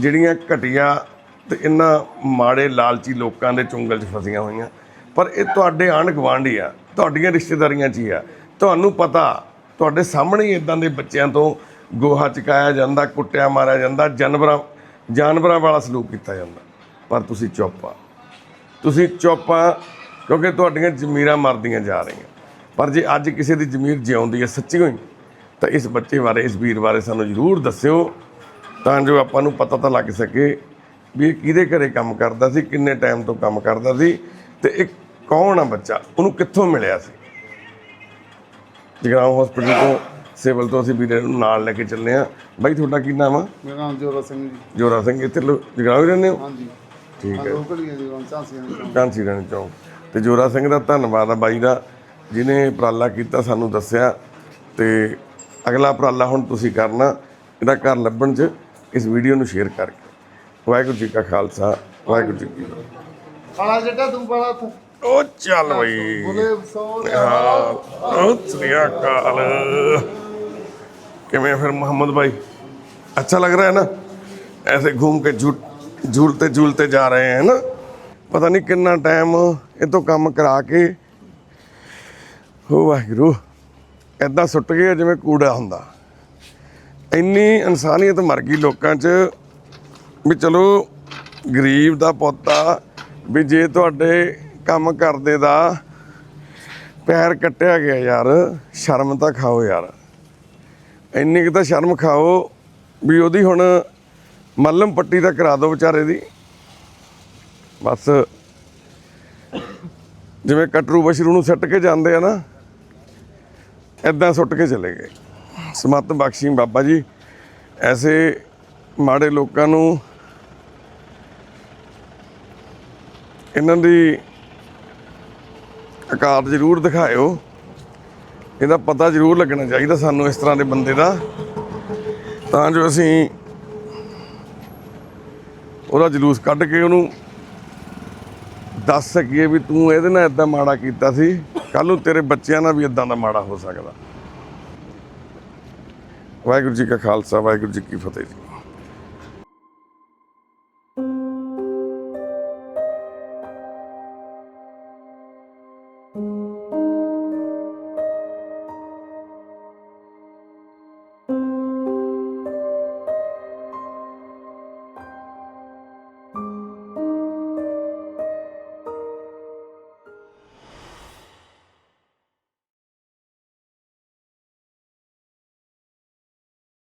ਜਿਹੜੀਆਂ ਘਟੀਆ ਤੇ ਇਹਨਾਂ ਮਾੜੇ ਲਾਲਚੀ ਲੋਕਾਂ ਦੇ ਚੁੰਗਲ 'ਚ ਫਸੀਆਂ ਹੋਈਆਂ ਪਰ ਇਹ ਤੁਹਾਡੇ ਆਂਢ ਗੁਆਂਢੀ ਆ ਤੁਹਾਡੀਆਂ ਰਿਸ਼ਤੇਦਾਰੀਆਂ 'ਚ ਹੀ ਆ ਤੁਹਾਨੂੰ ਪਤਾ ਤੁਹਾਡੇ ਸਾਹਮਣੇ ਹੀ ਇਦਾਂ ਦੇ ਬੱਚਿਆਂ ਤੋਂ ਗੋਹਾ ਚਕਾਇਆ ਜਾਂਦਾ, ਕੁੱਟਿਆ ਮਾਰਿਆ ਜਾਂਦਾ, ਜਾਨਵਰਾਂ ਜਾਨਵਰਾਂ ਵਾਲਾ ਸਲੂਕ ਕੀਤਾ ਜਾਂਦਾ। ਪਰ ਤੁਸੀਂ ਚੁੱਪ ਆ। ਤੁਸੀਂ ਚੁੱਪ ਆ ਕਿਉਂਕਿ ਤੁਹਾਡੀਆਂ ਜ਼ਮੀਰਾਂ ਮਰਦੀਆਂ ਜਾ ਰਹੀਆਂ। ਪਰ ਜੇ ਅੱਜ ਕਿਸੇ ਦੀ ਜ਼ਮੀਰ ਜਿਉਂਦੀ ਹੈ ਸੱਚੀ ਹੋਈ, ਤਾਂ ਇਸ ਬੱਚੇ ਬਾਰੇ, ਇਸ ਵੀਰ ਬਾਰੇ ਸਾਨੂੰ ਜ਼ਰੂਰ ਦੱਸਿਓ, ਤਾਂ ਜੋ ਆਪਾਂ ਨੂੰ ਪਤਾ ਤਾਂ ਲੱਗ ਸਕੇ ਵੀ ਇਹ ਕਿਹਦੇ ਘਰੇ ਕੰਮ ਕਰਦਾ ਸੀ, ਕਿੰਨੇ ਟਾਈਮ ਤੋਂ ਕੰਮ ਕਰਦਾ ਸੀ, ਤੇ ਇਹ ਕੌਣ ਆ ਬੱਚਾ? ਉਹਨੂੰ ਕਿੱਥੋਂ ਮਿਲਿਆ ਸੀ? ਜਗਰਾਉਂ ਹਸਪੀਟਲ ਤੋਂ ਸਿਵਲ ਤੋਂ ਅਸੀਂ ਵੀਰੇ ਨੂੰ ਨਾਲ ਲੈ ਕੇ ਚੱਲੇ ਆ ਬਾਈ ਤੁਹਾਡਾ ਕੀ ਨਾਮ ਆ? ਮੇਰਾ ਨਾਮ ਜੋਰਾ ਸਿੰਘ ਜੀ। ਜੋਰਾ ਸਿੰਘ ਇੱਥੇ ਲੋ- ਜਗਰਾਉਂ ਹੀ ਰਹਿੰਦੇ ਹੋ? ਹਾਂਜੀ। ਠੀਕ ਹੈ। ਲੋਕਲ ਹੀ ਹੈ ਜੀ ਚਾਂਸੀਆਂ ਦੇ ਕਾਂਸੀ ਰਣ ਚੌਂਕ। ਤੇ ਜੋਰਾ ਸਿੰਘ ਦਾ ਧੰਨਵਾਦ ਆ ਬਾਈ ਦਾ ਜਿਨੇ ਉਪਰਾਲਾ ਕੀਤਾ ਸਾਨੂੰ ਦੱਸਿਆ। ਤੇ ਅਗਲਾ ਉਪਰਾਲਾ ਹੁਣ ਤੁਸੀਂ ਕਰਨਾ ਇਹਦਾ ਘਰ ਲੱਭਣ 'ਚ ਇਸ ਵੀਡੀਓ ਨੂੰ ਸ਼ੇਅਰ ਕਰਕੇ। ਵਾਹਿਗੁਰੂ ਜੀ ਕਾ ਖਾਲਸਾ ਵਾਹਿਗੁਰੂ ਜੀ ਕੀ ਫਤਿਹ। ਜਿਹੜਾ ਤੂੰ ਬੜਾ th- ਉਹ ਚੱਲ ਬਈ ਬੋਲੇ ਸੋ ਉਹ ਸ੍ਰੀ ਅਕਾਲ ਕਿਵੇਂ ਫਿਰ मोहम्मद भाई अच्छा लग रहा है ना ऐसे घूम के झूल झूलते झूलते जा रहे हैं ना ਪਤਾ ਨਹੀਂ ਕਿੰਨਾ ਟਾਈਮ ਇਹ ਤੋਂ ਕੰਮ ਕਰਾ ਕੇ ਹੋ ਵਾਹਿਗੁਰੂ ਐਦਾਂ ਸੁੱਟ ਗਏ ਜਿਵੇਂ ਕੂੜਾ ਹੁੰਦਾ ਇੰਨੀ ਇਨਸਾਨੀਅਤ ਮਰ ਗਈ ਲੋਕਾਂ 'ਚ ਵੀ ਚਲੋ ਗਰੀਬ ਦਾ ਪੋਤਾ ਵੀ ਜੇ ਤੁਹਾਡੇ ਕੰਮ ਕਰਦੇ ਦਾ ਪੈਰ ਕੱਟਿਆ ਗਿਆ ਯਾਰ, ਸ਼ਰਮ ਤਾਂ ਖਾਓ ਯਾਰ। ਇੰਨੀ ਕੁ ਤਾਂ ਸ਼ਰਮ ਖਾਓ ਵੀ ਉਹਦੀ ਹੁਣ ਮੱਲਮ ਪੱਟੀ ਤਾਂ ਕਰਾ ਦਿਓ ਵਿਚਾਰੇ ਦੀ। ਬਸ। ਜਿਵੇਂ ਕਟਰੂ ਬਸ਼ਰੂ ਨੂੰ ਸੱਟ ਕੇ ਜਾਂਦੇ ਆ ਨਾ ਐਦਾਂ ਸੁੱਟ ਕੇ ਚਲੇ ਗਏ। ਸਮਤ ਬਖਸ਼ੀ ਬਾਬਾ ਜੀ, ਐਸੇ ਮਾੜੇ ਲੋਕਾਂ ਨੂੰ ਇਹਨਾਂ ਦੀ ਆਕਾਰ ਜ਼ਰੂਰ ਦਿਖਾਇਓ। ਇਹਦਾ ਪਤਾ ਜ਼ਰੂਰ ਲੱਗਣਾ ਚਾਹੀਦਾ ਸਾਨੂੰ ਇਸ ਤਰ੍ਹਾਂ ਦੇ ਬੰਦੇ ਦਾ। ਤਾਂ ਜੋ ਅਸੀਂ ਉਹਦਾ ਜਲੂਸ ਕੱਢ ਕੇ ਉਹਨੂੰ ਦੱਸ ਸਕੀਏ ਵੀ ਤੂੰ ਇਹਦੇ ਨਾਲ ਇਦਾਂ ਮਾੜਾ ਕੀਤਾ ਸੀ। ਕੱਲ ਨੂੰ ਤੇਰੇ ਬੱਚਿਆਂ ਨਾਲ ਵੀ ਇਦਾਂ ਦਾ ਮਾੜਾ ਹੋ ਸਕਦਾ। ਵਾਹਿਗੁਰੂ ਜੀ ਕਾ ਖਾਲਸਾ, ਵਾਹਿਗੁਰੂ ਜੀ ਕੀ ਫਤਿਹ ਜੀ।